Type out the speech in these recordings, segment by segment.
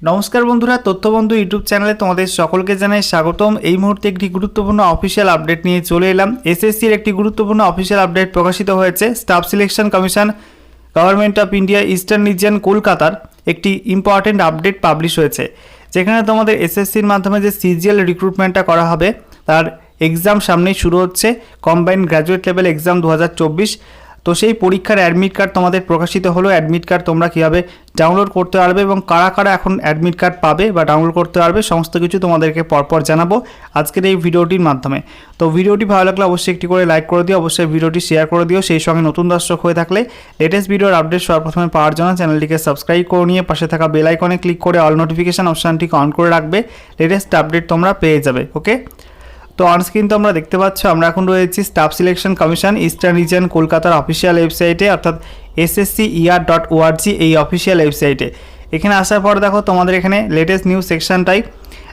নমস্কার বন্ধুরা, তথ্যবন্ধু ইউটিউব চ্যানেলে তোমাদের সকলকে জানাই স্বাগতম। এই মুহূর্তে একটি গুরুত্বপূর্ণ অফিসিয়াল আপডেট নিয়ে চলে এলাম। এসএসসির একটি গুরুত্বপূর্ণ অফিসিয়াল আপডেট প্রকাশিত হয়েছে। Staff selection commission government of India eastern region কলকাতার একটি ইম্পর্টেন্ট আপডেট পাবলিশ হয়েছে। যেখানে তোমাদের এসএসসির মাধ্যমে যে সিজিএল রিক্রুটমেন্টটা করা হবে, তার এক্সাম সামনেই শুরু হচ্ছে। কম্বাইন্ড গ্র্যাজুয়েট লেভেল এক্সাম দু হাজার চব্বিশ। তো সেই পরীক্ষার অ্যাডমিট কার্ড তোমাদের প্রকাশিত হলো। অ্যাডমিট কার্ড তোমরা কীভাবে ডাউনলোড করতে পারবে এবং কারা কারা এখন অ্যাডমিট কার্ড পাবে বা ডাউনলোড করতে পারবে সমস্ত কিছু তোমাদেরকে পরপর জানাব আজকের এই ভিডিওটির মাধ্যমে। তো ভিডিওটি ভালো লাগলে অবশ্যই একটি করে লাইক করে দিও, অবশ্যই ভিডিওটি শেয়ার করে দিও। সেই সঙ্গে নতুন দর্শক হয়ে থাকলে লেটেস্ট ভিডিওর আপডেট সবার প্রথমে পাওয়ার জন্য চ্যানেলটিকে সাবস্ক্রাইব করে নিয়ে পাশে থাকা বেল আইকনে ক্লিক করে অল নোটিফিকেশান অপশানটিকে অন করে রাখবে। লেটেস্ট আপডেট তোমরা পেয়ে যাবে ওকে তো অনস্ক্রিন তো আমরা দেখতে পাচ্ছ, আমরা এখন রয়েছি staff selection commission eastern region কলকাতার অফিসিয়াল ওয়েবসাইটে অর্থাৎ এসএসসি ডট ওআরজি এই অফিসিয়াল ওয়েবসাইটে এখানে আসার পর দেখো তোমাদের এখানে লেটেস্ট নিউজ সেকশনটাই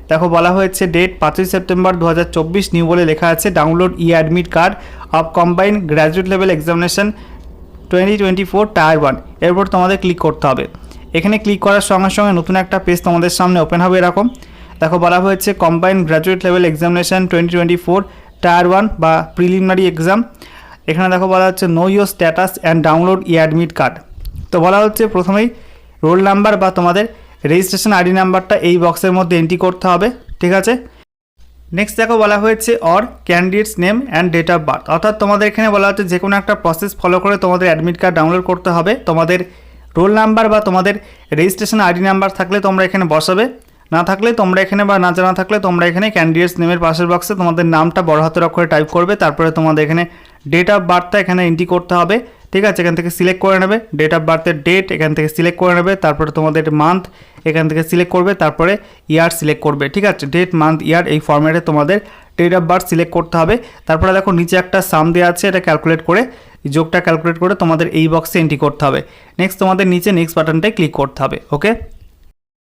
দেখো বলা হয়েছে ডেট পাঁচই সেপ্টেম্বর দু হাজার চব্বিশ নিউ বলে লেখা আছে download e admit card of combine graduate level examination twenty twenty four tier one এরপর তোমাদের ক্লিক করতে হবে। এখানে ক্লিক করার সঙ্গে সঙ্গে নতুন একটা পেজ তোমাদের সামনে ওপেন হবে এরকম। দেখো বলা হয়েছে combined graduate level examination twenty twenty four tier one বা প্রিলিমিনারি এক্সাম এখানে দেখো বলা হচ্ছে know your status and download e admit card তো বলা হচ্ছে প্রথমেই রোল নাম্বার বা তোমাদের রেজিস্ট্রেশন আইডি নাম্বারটা এই বক্সের মধ্যে এন্ট্রি করতে হবে, ঠিক আছে? নেক্সট দেখো বলা হয়েছে or candidate's name and date of birth অর্থাৎ তোমাদের এখানে বলা হচ্ছে যে কোনো একটা প্রসেস ফলো করে তোমাদের অ্যাডমিট কার্ড ডাউনলোড করতে হবে। তোমাদের রোল নাম্বার বা তোমাদের রেজিস্ট্রেশন আইডি নাম্বার থাকলে তোমরা এখানে বসাবে। না থাকলে তোমরা এখানে বা না জানা থাকলে তোমরা এখানে ক্যান্ডিডেটস নেমের পাশের বক্সে তোমাদের নামটা বড় হাতের অক্ষরে টাইপ করবে, তারপরে তোমাদের এখানে ডেট অফ বার্থটা এখানে এন্ট্রি করতে হবে, ঠিক আছে? এখান থেকে সিলেক্ট করে নেবে ডেট অফ বার্থের ডেট এখান থেকে সিলেক্ট করে নেবে, তারপরে তোমাদের মান্থ এখান থেকে সিলেক্ট করবে, তারপরে ইয়ার সিলেক্ট করবে, ঠিক আছে? ডেট মান্থ ইয়ার এই ফর্ম্যাটে তোমাদের ডেট অফ বার্থ সিলেক্ট করতে হবে। তারপরে দেখো নিচে একটা সাম দেওয়া আছে, এটা ক্যালকুলেট করে, যোগটা ক্যালকুলেট করে তোমাদের এই বক্সে এন্ট্রি করতে হবে। নেক্সট তোমাদের নিচে নেক্সট বাটনটায় ক্লিক করতে হবে ওকে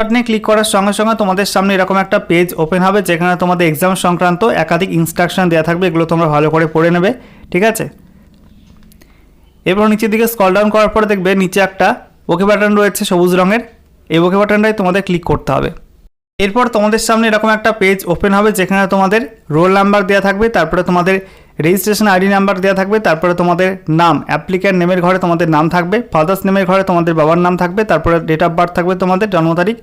বাটনে ক্লিক করার সঙ্গে সঙ্গে তোমাদের সামনে এরকম একটা পেজ ওপেন হবে, যেখানে তোমাদের এক্সাম সংক্রান্ত একাধিক ইনস্ট্রাকশন দেওয়া থাকবে, এগুলো তোমরা ভালো করে পড়ে নেবে, ঠিক আছে? এরপর নিচের দিকে স্কল ডাউন করার পরে দেখবে নিচে একটা ওকে বাটন রয়েছে সবুজ রঙের, এই ওকে বাটনটাই তোমাদের ক্লিক করতে হবে। এরপর তোমাদের সামনে এরকম একটা পেজ ওপেন হবে, যেখানে তোমাদের রোল নাম্বার দেওয়া থাকবে, তারপরে তোমাদের রেজিস্ট্রেশন আইডি নাম্বার দেওয়া থাকবে, তারপরে তোমাদের নাম অ্যাপ্লিক্যান্ট নেমের ঘরে তোমাদের নাম থাকবে ফাদার্স নেমের ঘরে তোমাদের বাবার নাম থাকবে, তারপরে ডেট অফ বার্থ থাকবে তোমাদের, জন্ম তারিখ,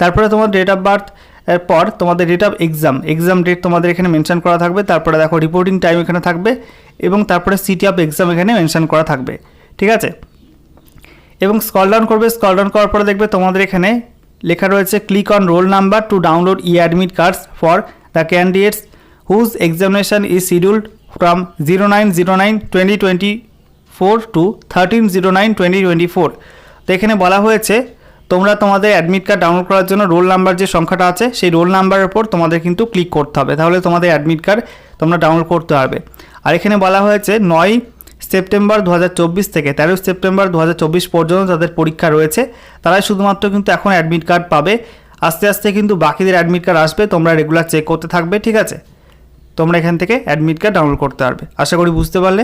তারপরে তোমার ডেট অফ বার্থ এর পর তোমাদের date of exam exam date তোমাদের এখানে মেনশন করা থাকবে, তারপরে দেখো রিপোর্টিং টাইম এখানে থাকবে, এবং তারপরে সিটি অফ এক্সাম এখানে মেনশন করা থাকবে, ঠিক আছে? এবং স্কল ডাউন করবে স্কল ডাউন করার পরে দেখবে তোমাদের এখানে লেখা রয়েছে click on roll number to download e admit cards for the candidates whose examination is scheduled from zero nine zero nine twenty twenty four to thirteen zero nine twenty twenty four তো এখানে বলা হয়েছে, তোমরা তোমাদের admit card download করার জন্য roll number যে সংখ্যাটা আছে, সেই রোল নাম্বারের উপর তোমাদের কিন্তু ক্লিক করতে হবে। তাহলে তোমাদের অ্যাডমিট কার্ড তোমরা ডাউনলোড করতে পারবে। আর এখানে বলা হয়েছে, নয় সেপ্টেম্বর দু হাজার চব্বিশ থেকে তেরোই সেপ্টেম্বর দু হাজার চব্বিশ পর্যন্ত তাদের পরীক্ষা রয়েছে, তারাই শুধুমাত্র কিন্তু এখন অ্যাডমিট কার্ড পাবে। আস্তে আস্তে কিন্তু বাকিদের অ্যাডমিট কার্ড আসবে, তোমরা রেগুলার চেক করতে থাকবে, ঠিক আছে? তোমরা এখান থেকে অ্যাডমিট কার্ড ডাউনলোড করতে পারবে। আশা করি বুঝতে পারলে।